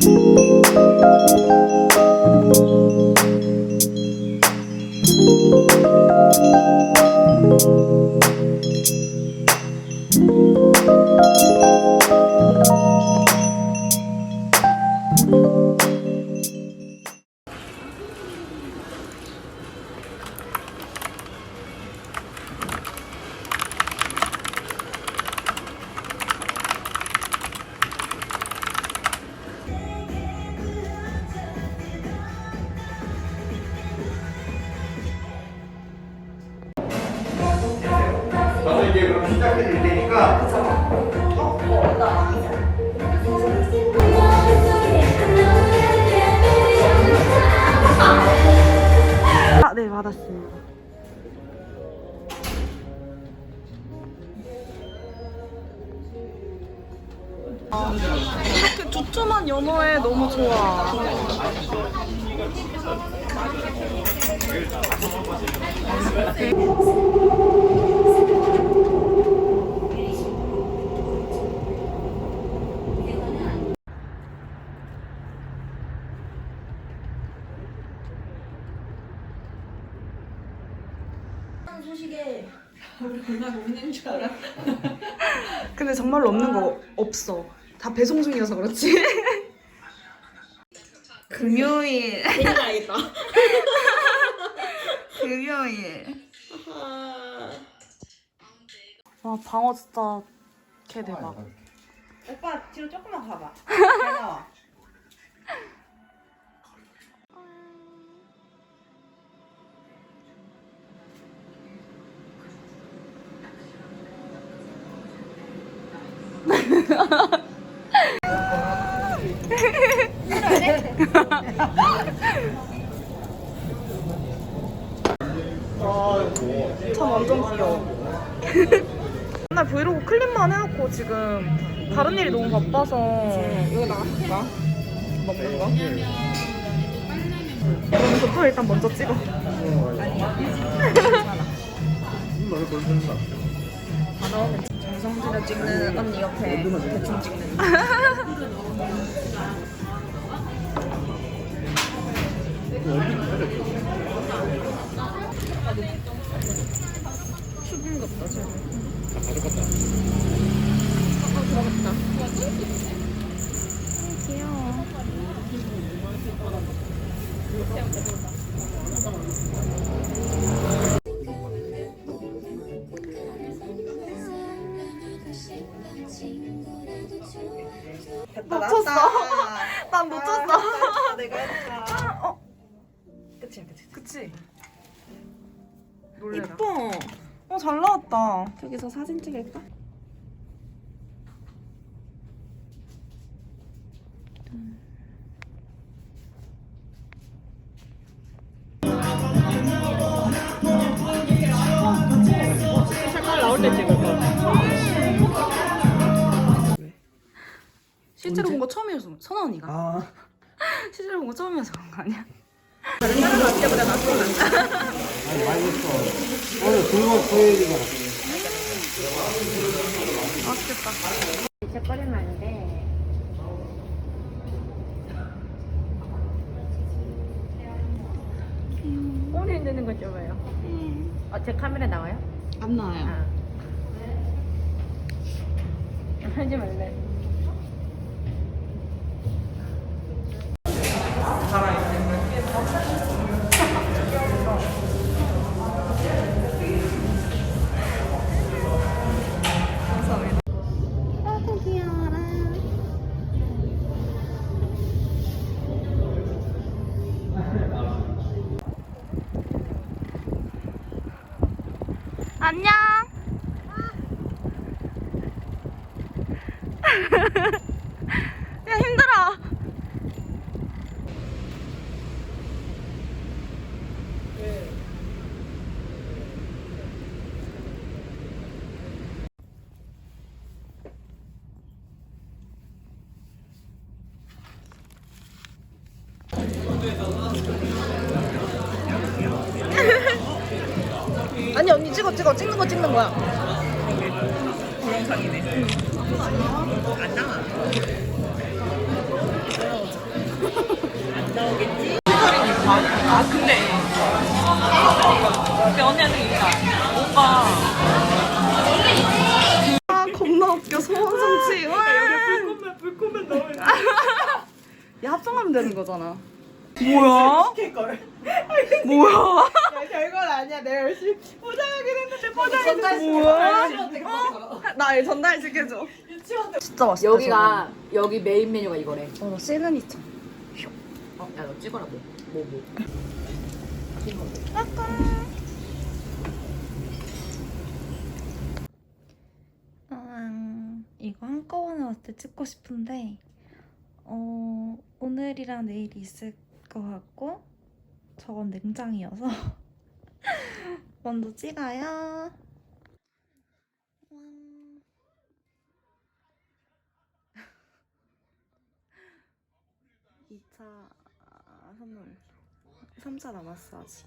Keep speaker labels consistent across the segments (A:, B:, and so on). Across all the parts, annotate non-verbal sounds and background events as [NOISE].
A: 저는
B: 받았습니다. 이렇게 두툼한 연어에 너무 좋아. [LAUGHS] 근데 정말로 없는 거 없어. 다 배송 중이어서 그렇지. [LAUGHS] 금요일.
C: 알겠다. [LAUGHS]
B: 금요일. 와 방어 진짜 개 대박.
C: 오빠 뒤로 조금만 가봐. 잘 나와.
B: 참 완전 귀여워. 맨날 브이로그 클립만 해놓고 지금 다른 일이 너무 바빠서
C: 이거 나갈까? 먹는 거?
B: 그럼 저도 일단 먼저 찍어.
C: 정성스레 찍는 언니 옆에 대충 찍는. [LAUGHS] 수분 같다, 저.
B: 귀여워.
C: 됐다,
B: 놓쳤어. [LAUGHS] 난 놓쳤어.
C: 아, 내가 했다.
B: 어,
C: 그치, 그치.
B: 그치? 놀래라.
C: 이뻐.
B: 어, 잘 나왔다.
C: 저기서 사진 찍을까? 색깔 나올 때 찍을 거.
B: 실제로 본 거 처음이어서 선아 언니가
C: 아. [LAUGHS]
B: 실제로 본 거 처음이어서 그런 거 아니야?
A: 오늘 굶어 토요일이가
B: 맛있겠다.
D: 진짜 꺼내면 안 돼. 오늘 흔드는 거 좋아요. 어, 제 카메라 나와요?
B: 안 나와요.
D: 아. 하지 말래.
B: 안녕. [LAUGHS]
C: 거 찍는 거 찍는 거야. 아, [LAUGHS] 되는 거잖아. 뭐야? 뭐야?
B: 야, 별건 아니야. 내가 열심히 포장하긴 했는데 포장이
C: 뭐야? 나 이거 전달 시켜줘. 진짜 맛있다.
E: 여기가 여기 메인 메뉴가 이거래.
C: 저거. 어, 시그니처.
E: 어, 야너 찍어라 뭐. 뭐 뭐.
C: 음, 이거 한꺼번에 왔을 때 찍고 싶은데 어, 오늘이랑 내일이 있을 것 같고 저건 냉장이어서 [LAUGHS] 먼저 찍어요. 음. 2차 [LAUGHS] 선물 3차 남았어 아직.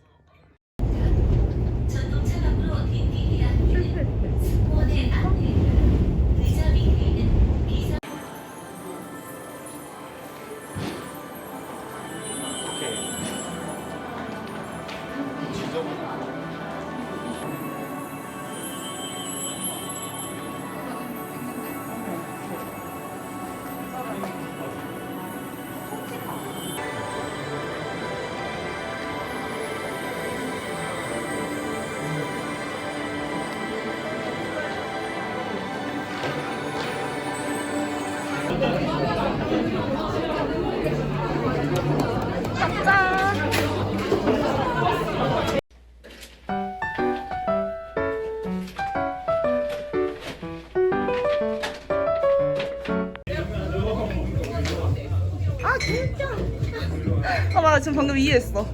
C: 아, 나 지금 방금 이해했어.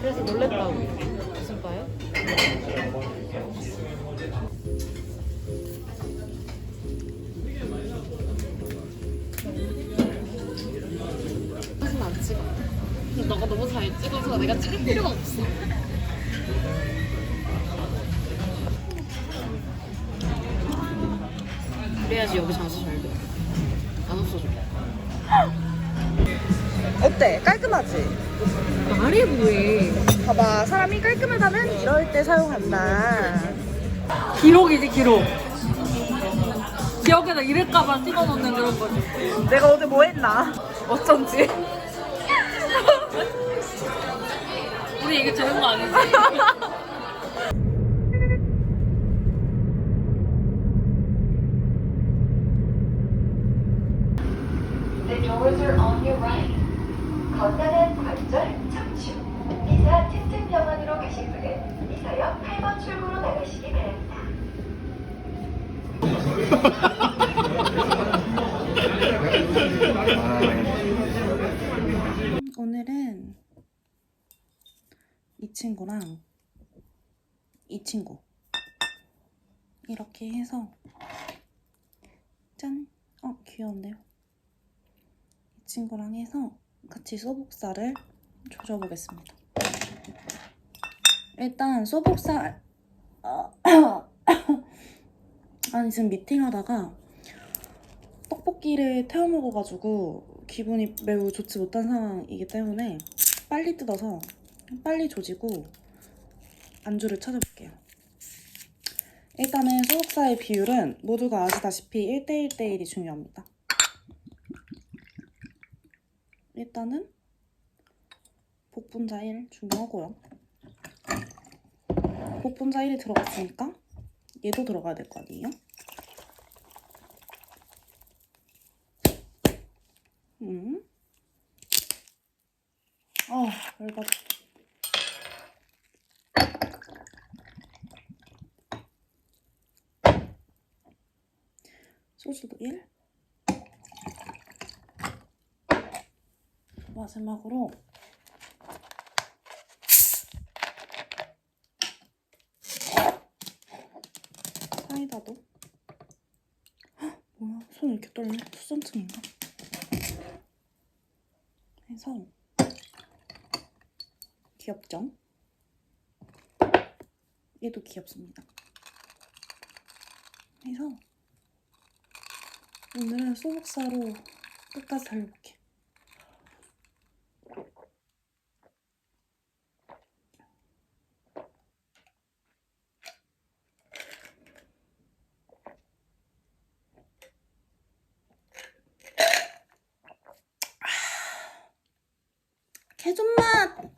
E: 그래서 놀랬다고. 무슨 바요? 너가 너무 잘 찍어서 내가 찍을 필요가 없어. 그래야지 여기 장소 잘 돼. 안 없어져.
C: 어때? 깔끔하지?
E: 말해 뭐해.
C: 봐봐, 사람이 깔끔하다면 이럴 때 사용한다.
E: 기록이지 기록. 기억에다 이럴까봐 찍어놓는 그런 거지.
C: 내가 어제 뭐 했나? 어쩐지.
E: 우리 이게 되는 거 아니지? [LAUGHS]
F: The doors are on your right. 건강한 관절 척추. 이사 특특병원으로 가실 분은 이사역 8번 출구로 나가시기 바랍니다. [LAUGHS]
C: 오늘은 이 친구랑 이 친구 이렇게 해서 짠! 어 귀여운데요? 이 친구랑 해서 같이 소복살을 조져보겠습니다. 일단 소복살 어, [COUGHS] 아니 지금 미팅하다가 떡볶이를 태워 먹어가지고 기분이 매우 좋지 못한 상황이기 때문에 빨리 뜯어서 빨리 조지고 안주를 찾아볼게요. 일단은 소속사의 비율은 모두가 아시다시피 1대1 대1이 중요합니다. 일단은 복분자 1 중요하고요. 복분자 1이 들어갔으니까 얘도 들어가야 될 거 아니에요? 음. 아, 열받아. 소주도 1. 마지막으로 사이다도. 헉, 뭐야? 손 이렇게 떨려? 수전증인가? 해서 귀엽죠? 얘도 귀엽습니다. 해서 오늘은 소복사로 끝까지 달려볼게. 아, 개존맛!